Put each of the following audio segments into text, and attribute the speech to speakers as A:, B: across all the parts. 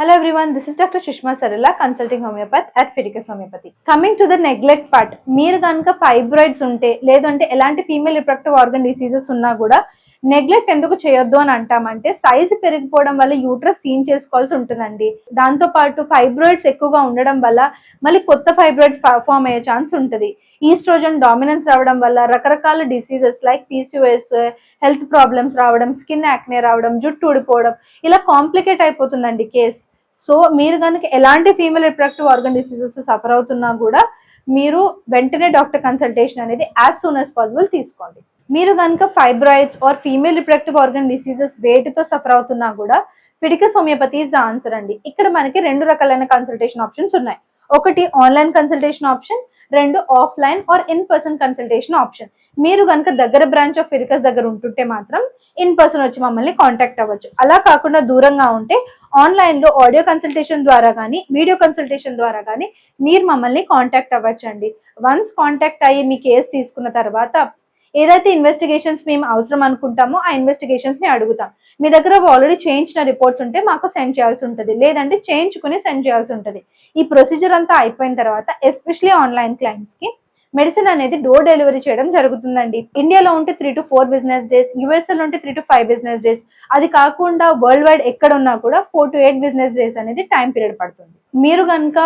A: Hello everyone, this is Dr. Sushma Sarila, consulting homeopath at Fiticus Homeopathy. Coming to the neglect part, మీరు కనుక fibroids ఉంటే లేదంటే ఎలాంటి female reproductive organ diseases ఉన్నా కూడా నెగ్లెక్ట్ ఎందుకు చేయొద్దు అని అంటామంటే సైజు పెరిగిపోవడం వల్ల యూట్రస్ సీన్ చేసుకోవాల్సి ఉంటుందండి దాంతో పాటు ఫైబ్రాయిడ్స్ ఎక్కువగా ఉండడం వల్ల మళ్ళీ కొత్త ఫైబ్రాయిడ్ ఫామ్ అయ్యే ఛాన్స్ ఉంటుంది ఈస్ట్రోజన్ డామినెన్స్ రావడం వల్ల రకరకాల diseases like PCOS health problems రావడం స్కిన్ యాక్నే రావడం జుట్టు ఊడిపోవడం ఇలా కాంప్లికేట్ అయిపోతుందండి కేస్ సో మీరు కనుక ఎలాంటి female reproductive organ diseases suffer అవుతున్నా కూడా మీరు వెంటనే డాక్టర్ కన్సల్టేషన్ అనేది యాజ్ సూన్ యాజ్ పాసిబుల్ తీసుకోండి. మీరు కనుక fibroids or female reproductive organ diseases వేటితో suffer అవుతున్నా కూడా Fiticus homeopathy is the answer అండి. ఇక్కడ మనకి రెండు రకాలైన కన్సల్టేషన్ ఆప్షన్స్ ఉన్నాయి. ఒకటి ఆన్లైన్ కన్సల్టేషన్ ఆప్షన్ రెండు offline or in person consultation option మీరు కనుక దగ్గర బ్రాంచ్ ఆఫ్ ఫిరికస్ దగ్గర ఉంటుంటే మాత్రం ఇన్ పర్సన్ వచ్చి మమ్మల్ని కాంటాక్ట్ అవ్వచ్చు. అలా కాకుండా దూరంగా ఉంటే ఆన్లైన్లో ఆడియో కన్సల్టేషన్ ద్వారా కానీ వీడియో కన్సల్టేషన్ ద్వారా కానీ మీరు మమ్మల్ని కాంటాక్ట్ అవ్వచ్చండి. వన్స్ కాంటాక్ట్ అయ్యి మీ కేసు తీసుకున్న తర్వాత ఏదైతే ఇన్వెస్టిగేషన్స్ మేము అవసరం అనుకుంటామో ఆ ఇన్వెస్టిగేషన్స్ని అడుగుతాం. మీ దగ్గర ఆల్రెడీ చేయించిన రిపోర్ట్స్ ఉంటే మాకు సెండ్ చేయాల్సి ఉంటుంది. లేదంటే చేయించుకుని సెండ్ చేయాల్సి ఉంటుంది. ఈ ప్రొసీజర్ అంతా అయిపోయిన తర్వాత ఎస్పెషలీ ఆన్లైన్ క్లయింట్స్కి మెడిసిన్ అనేది డోర్ డెలివరీ చేయడం జరుగుతుందండి. ఇండియాలో ఉంటే three to four business days USA లో ఉంటే three to five business days అది కాకుండా వరల్డ్ వైడ్ ఎక్కడ ఉన్నా కూడా four to eight business days అనేది టైం పీరియడ్ పడుతుంది. మీరు కనుక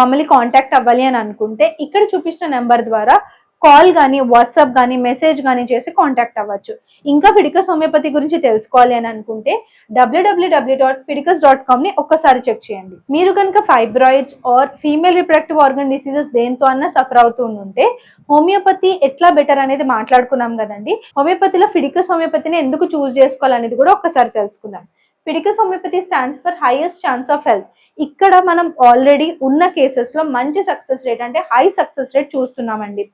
A: మమ్మల్ని కాంటాక్ట్ అవ్వాలి అని అనుకుంటే ఇక్కడ చూపించిన నెంబర్ ద్వారా కాల్ కానీ వాట్సాప్ కానీ మెసేజ్ కానీ చేసి కాంటాక్ట్ అవ్వచ్చు. ఇంకా ఫిడికస్ హోమియోపతి గురించి తెలుసుకోవాలి అని అనుకుంటే డబ్ల్యూడబ్ల్యూడబ్ల్యూ డాట్ ఫిడికస్ డాట్ కామ్ని ఒక్కసారి చెక్ చేయండి. మీరు కనుక fibroids or female reproductive organ diseases దేంతో అన్న సఫర్ అవుతూ ఉంటే హోమియోపతి ఎట్లా బెటర్ అనేది మాట్లాడుకున్నాం కదండి. హోమియోపతిలో ఫిడికస్ హోమియోపతిని ఎందుకు చూస్ చేసుకోవాలనేది కూడా ఒక్కసారి తెలుసుకుందాం. Fiticus homeopathy stands for highest chance of health ఇక్కడ మనం ఆల్రెడీ ఉన్న కేసెస్లో మంచి సక్సెస్ రేట్ అంటే హై సక్సెస్ రేట్ చూస్తున్నామండి.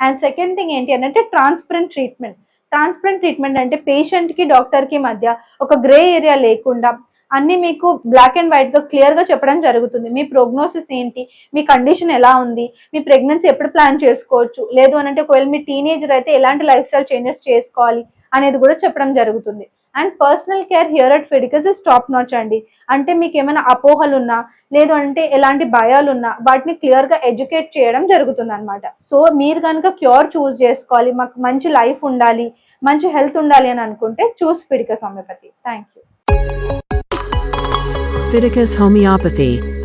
A: అండ్ సెకండ్ థింగ్ ఏంటి అంటే ట్రాన్స్పరెంట్ ట్రీట్మెంట్ ట్రాన్స్పరెంట్ ట్రీట్మెంట్ అంటే పేషెంట్కి డాక్టర్కి మధ్య ఒక గ్రే ఏరియా లేకుండా అన్ని మీకు బ్లాక్ అండ్ వైట్గా క్లియర్గా చెప్పడం జరుగుతుంది. మీ ప్రోగ్నోసిస్ ఏంటి? మీ కండిషన్ ఎలా ఉంది? మీ ప్రెగ్నెన్సీ ఎప్పుడు ప్లాన్ చేసుకోవచ్చు? లేదు అని అంటే ఒకవేళ మీ టీనేజర్ అయితే ఎలాంటి లైఫ్ స్టైల్ చేంజెస్ చేసుకోవాలి అనేది కూడా చెప్పడం జరుగుతుంది. And personal care here at Fiticus is top notch అండి. అంటే మీకు ఏమైనా అపోహలు ఉన్నా లేదు అంటే ఎలాంటి భయాలు ఉన్నా వాటిని క్లియర్గా ఎడ్యుకేట్ చేయడం జరుగుతుంది అనమాట సో మీరు కనుక క్యూర్ చూస్ చేసుకోవాలి మాకు మంచి లైఫ్ ఉండాలి మంచి హెల్త్ ఉండాలి అని అనుకుంటే choose Fiticus homeopathy thank you
B: Fiticus Homeopathy.